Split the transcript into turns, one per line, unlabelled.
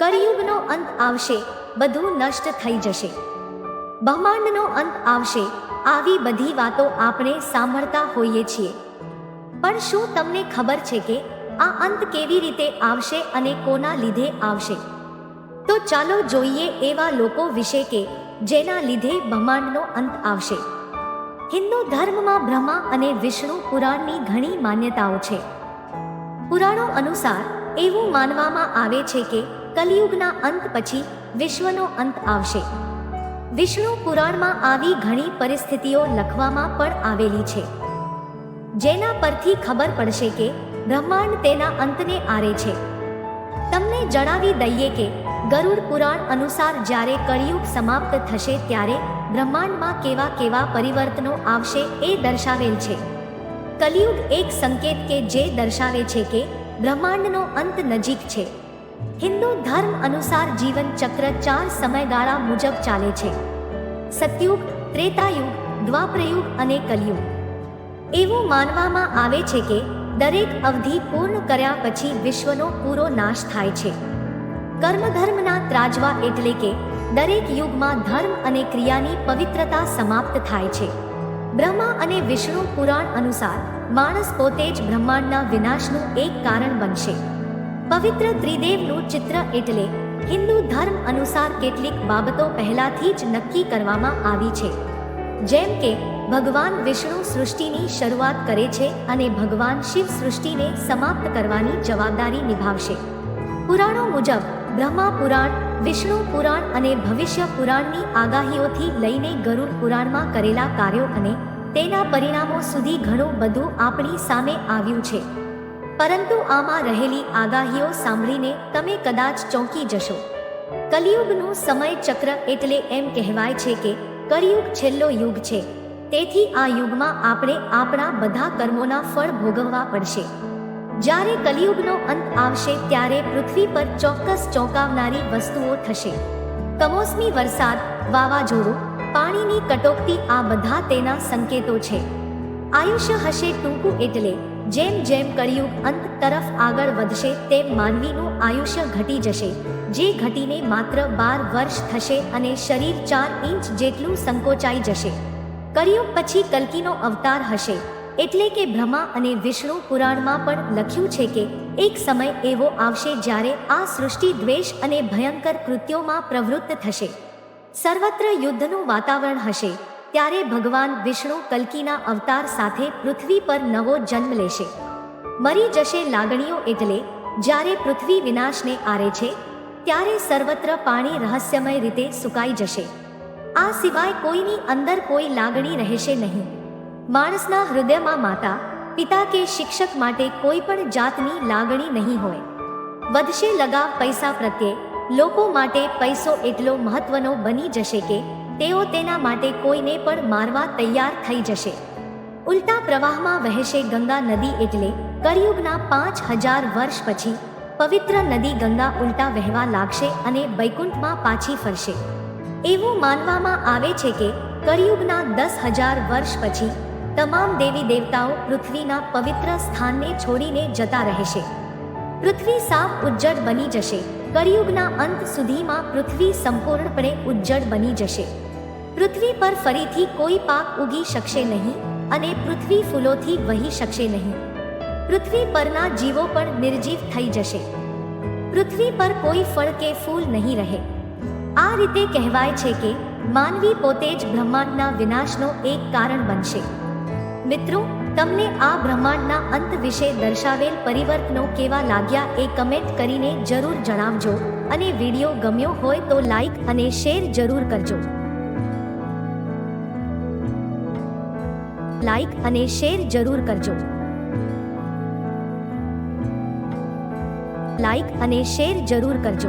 કળિયુગનો અંત આવશે, બધું નષ્ટ થઈ જશે. બ્રહ્માંડનો અંત આવશે, આવી બધી વાતો આપણે સાંભળતા હોઈએ છીએ. પણ શું તમને ખબર છે કે આ અંત કેવી રીતે આવશે અને કોના લીધે આવશે? તો ચાલો જોઈએ એવા લોકો વિશે કે જેના લીધે બ્રહ્માંડનો અંત આવશે. હિન્દુ ધર્મમાં બ્રહ્મા અને વિષ્ણુ પુરાણની ઘણી માન્યતાઓ છે. પુરાણો અનુસાર એવું માનવામાં આવે છે કે કલિયુગના અંત પછી વિશ્વનો અંત આવશે. વિષ્ણુ પુરાણમાં આવી ઘણી પરિસ્થિતિઓ લખવામાં પણ આવેલી છે. જેના પરથી ખબર પડશે કે બ્રહ્માંડ તેના અંતને આરે છે. તમને જણાવી દઈએ કે ગરુડ પુરાણ અનુસાર જ્યારે કળિયુગ સમાપ્ત થશે ત્યારે બ્રહ્માંડમાં કેવા કેવા પરિવર્તનો આવશે એ દર્શાવેલ છે. કલિયુગ એક સંકેત કે જે દર્શાવે છે કે બ્રહ્માંડનો અંત નજીક છે. હિન્દુ ધર્મ અનુસાર જીવન ચક્ર ચાર સમયગાળા મુજબ ચાલે છે. સતયુગ, ત્રેતાયુગ, દ્વાપરયુગ અને કલયુગ. એવું માનવામાં આવે છે કે દરેક અવધિ પૂર્ણ કર્યા પછી વિશ્વનો પૂરો નાશ થાય છે. કર્મધર્મના ત્રાજવા એટલે કે દરેક યુગમાં ધર્મ અને ક્રિયાની પવિત્રતા સમાપ્ત થાય છે. બ્રહ્મા અને વિષ્ણુ પુરાણ અનુસાર માણસ પોતે જ બ્રહ્માંડના વિનાશનું એક કારણ બનશે. પવિત્ર ત્રિદેવનું ચિત્ર એટલે હિન્દુ ધર્મ અનુસાર કેટલીક બાબતો પહેલાથી જ નક્કી કરવામાં આવી છે. જેમ કે, ભગવાન વિષ્ણુ સૃષ્ટિની શરૂઆત કરે છે અને ભગવાન શિવ સૃષ્ટિને સમાપ્ત કરવાની જવાબદારી નિભાવશે. પુરાણો મુજબ, બ્રહ્મા પુરાણ, વિષ્ણુ પુરાણ અને ભવિષ્ય પુરાણની આગાહીઓથી લઈને ગરુડ પુરાણમાં કરેલા કાર્યો અને તેના પરિણામો સુધી ઘણું બધું આપણી સામે આવ્યું છે. પરંતુ આમાં રહેલી આગાહીઓ સાંભળીને તમે કદાચ ચોંકી જશો. કલિયુગનું સમય ચક્ર એટલે એમ કહેવાય છે કે કલિયુગ છેલ્લો યુગ છે. તેથી આ યુગમાં આપણે આપણા બધા કર્મોના ફળ ભોગવવા પડશે. જ્યારે કલિયુગનો અંત આવશે ત્યારે પૃથ્વી પર ચોક્કસ ચોંકાવનારી વસ્તુઓ થશે. કમોસમી વરસાદ, વાવાઝોડું, પાણીની કટોકટી આ બધા તેના સંકેતો છે. આયુષ્ય હશે ટૂંકું એટલે જેમ જેમ કળિયુગ અંત તરફ આગળ વધશે, તેમ માનવીનું આયુષ્ય ઘટી જશે. જે ઘટીને માત્ર બાર વર્ષ થશે અને શરીર ચાર ઇંચ જેટલું સંકોચાઈ જશે. કળિયુગ પછી કલ્કીનો અવતાર હશે. એટલે કે બ્રહ્મા અને વિષ્ણુ પુરાણમાં પણ લખ્યું છે કે, એક સમય એવો આવશે જ્યારે આ સૃષ્ટિ દ્વેષ અને ભયંકર કૃત્યોમાં પ્રવૃત્ત થશે. સર્વત્ર યુદ્ધનું વાતાવરણ હશે. ત્યારે ભગવાન વિષ્ણુ કલ્કીના અવતાર સાથે પૃથ્વી પર નવો જન્મ લેશે. મરી જશે લાગણીઓ એટલે, જ્યારે પૃથ્વી વિનાશને આરે છે, ત્યારે સર્વત્ર પાણી રહસ્યમય રીતે સુકાઈ જશે. આ સિવાય કોઈની અંદર કોઈ લાગણી રહેશે નહીં. માણસના હૃદયમાં માતા, પિતા કે શિક્ષક માટે કોઈ પણ જાતની લાગણી નહીં હોય. વધશે લગાવ પૈસા પ્રત્યે, લોકો માટે પૈસો એટલો મહત્વનો બની જશે કે તેઓ તેના માટે કોઈને પણ મારવા તૈયાર થઈ જશે. ઉલટા પ્રવાહમાં વહેશે ગંગા નદી એટલે કરિયુગના પાંચ હજાર વર્ષ પછી પવિત્ર નદી ગંગા ઉલટા વહેવા લાગશે અને વૈકુંઠમાં પાછી ફરશે. એવું માનવામાં આવે છે કે કરિયુગના દસ હજાર વર્ષ પછી તમામ દેવી દેવતાઓ પૃથ્વીના પવિત્ર સ્થાનને છોડીને જતા રહેશે. પૃથ્વી સાફ ઉજ્જડ બની જશે. કરિયુગના અંત સુધીમાં પૃથ્વી સંપૂર્ણપણે ઉજ્જડ બની જશે. પૃથ્વી પર ફરીથી કોઈ પાક ઉગી શકશે નહીં અને પૃથ્વી ફૂલોથી વહી શકશે નહીં. પૃથ્વી પરના જીવો પણ નિર્જીવ થઈ જશે. પૃથ્વી પર કોઈ ફળ કે ફૂલ નહીં રહે. આ રીતે કહેવાય છે કે માનવી પોતે જ બ્રહ્માંડના વિનાશનો એક કારણ બનશે. મિત્રો, તમને આ બ્રહ્માંડના અંત વિશે દર્શાવેલ પરિવર્તનો કેવા લાગ્યા એ કમેન્ટ કરીને જરૂર જણાવજો અને વીડિયો ગમ્યો હોય તો લાઈક અને શેર જરૂર કરજો. લાઈક અને શેર જરૂર કરજો. લાઈક અને શેર જરૂર કરજો.